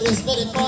It's very fun.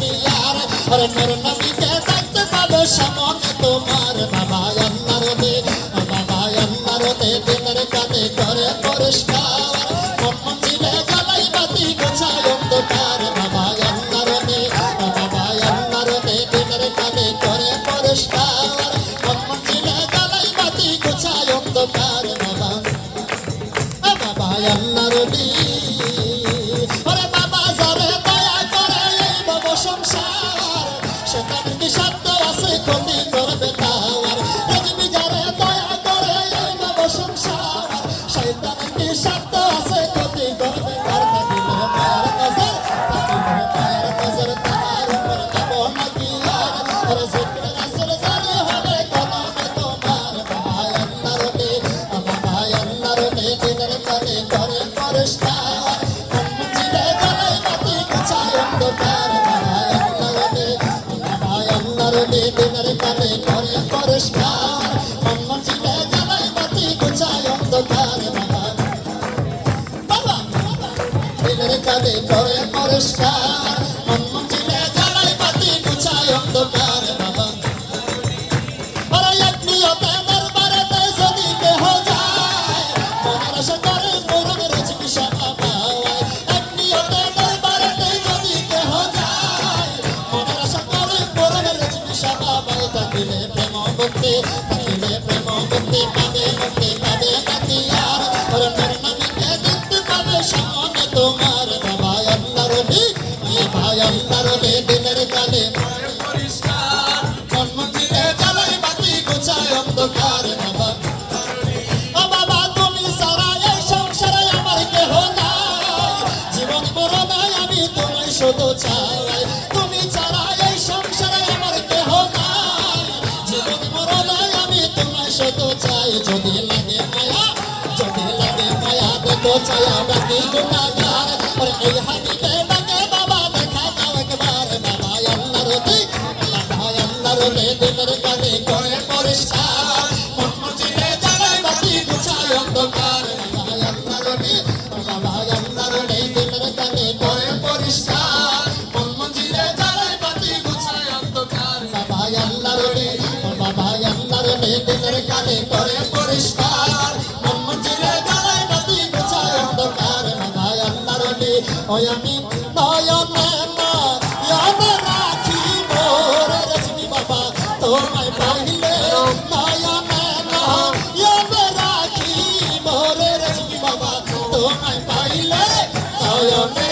সরকার নদীতে দেখতে পাবো সামনে তোমার বাবা যাবে করলা Happy birthday, Mama. ছায়া ডাকি গোটা গার ওরে এই হাতিতে ডাকে বাবা দেখা দাও একবার বাবা আল্লাহ রোদে বাবা আল্লাহ রোদে দিনের কানে করে পরিষ্কার মনমুজিরে জানাই বাতি গুছায় অন্ধকার বাবা আল্লাহ রোদে বাবা আল্লাহ রোদে দিনের কানে করে ওই আমি নয়নে নয়নে রাখি মোর রজনী বাবা, তোমায় পাইলে নয়নে নয়নে রাখি মোর রজনী বাবা, তোমায় পাইলে নয়নে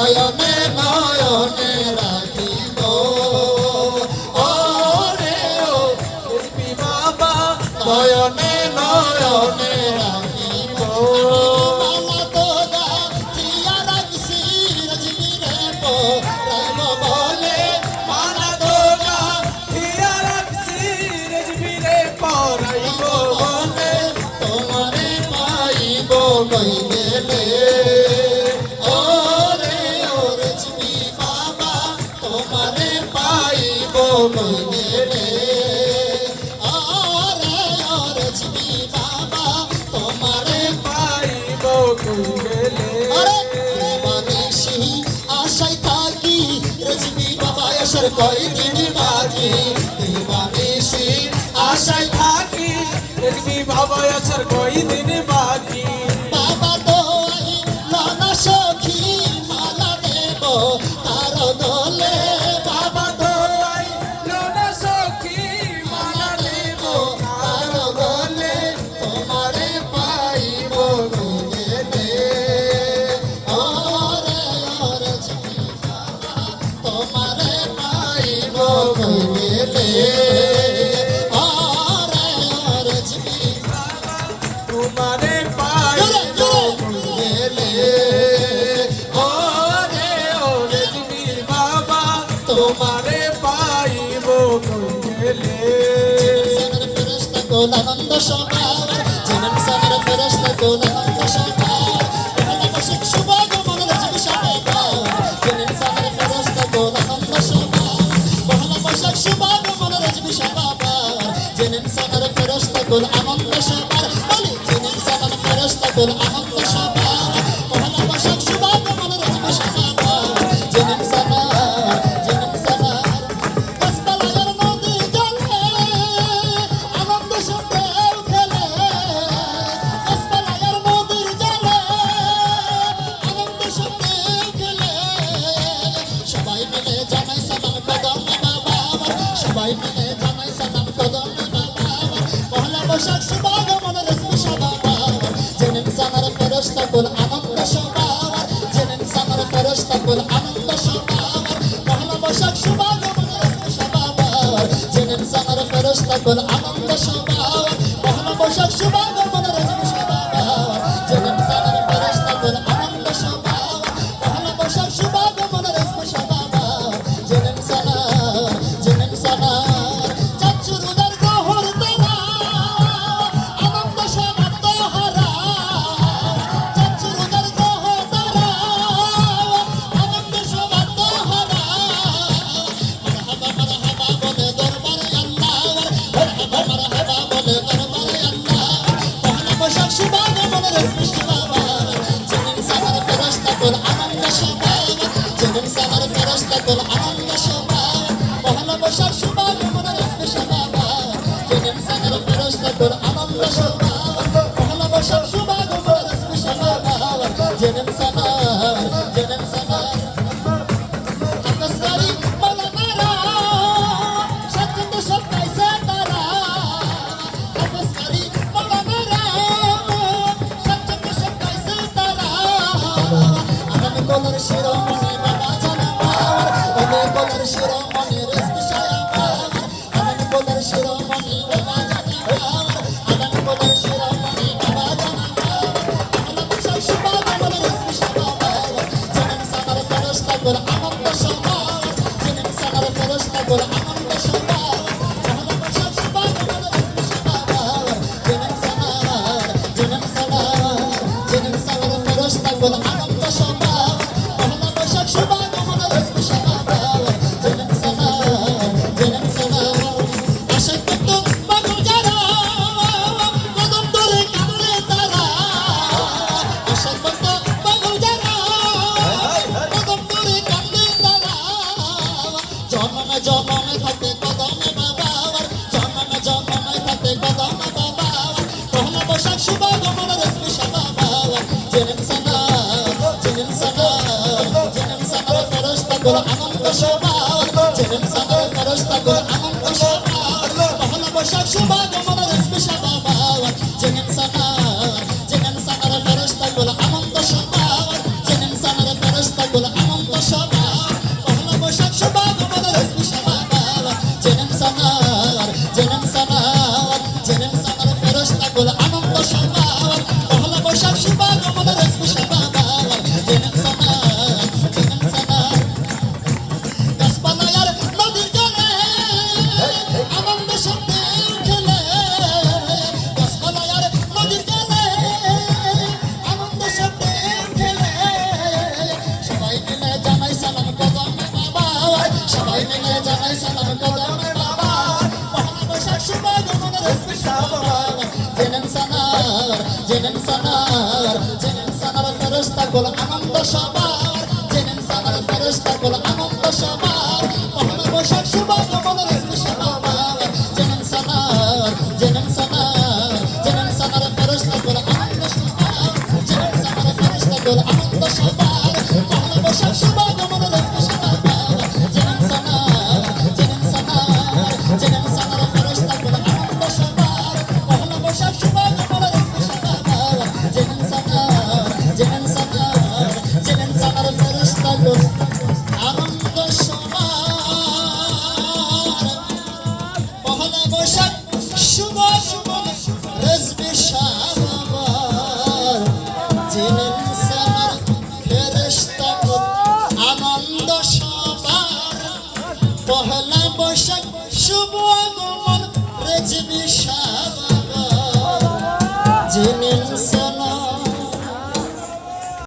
নয়নে নয় করি তিনি বাকি? তিনি বাকি আশায় থাকি। দেখবি ভাবায় আসার কই দিন তোর আমার পেশা না পহেলা বৈশাখ সবাই তোমার রোজ পেশা না জেনেম সানা জেনেম সানা গাছপালার নদী জলে আনন্দ সন্ধে খেলে গাছপালার নদীর জলে আনন্দ মিলে জানাই সালাম, কদম বাবা। সবাই বৈশাখ সবাই মনে পরশ তখন আনন্দ সবার জেনেন সামার পরশ তখন আনন্দ সবার পহলা বৈশাখ শুভাগমন সবার জেনেন সামার পরশ তখন আনন্দ সবার প্রত্যাশা tá ফেরেশতা আনন্দ সবার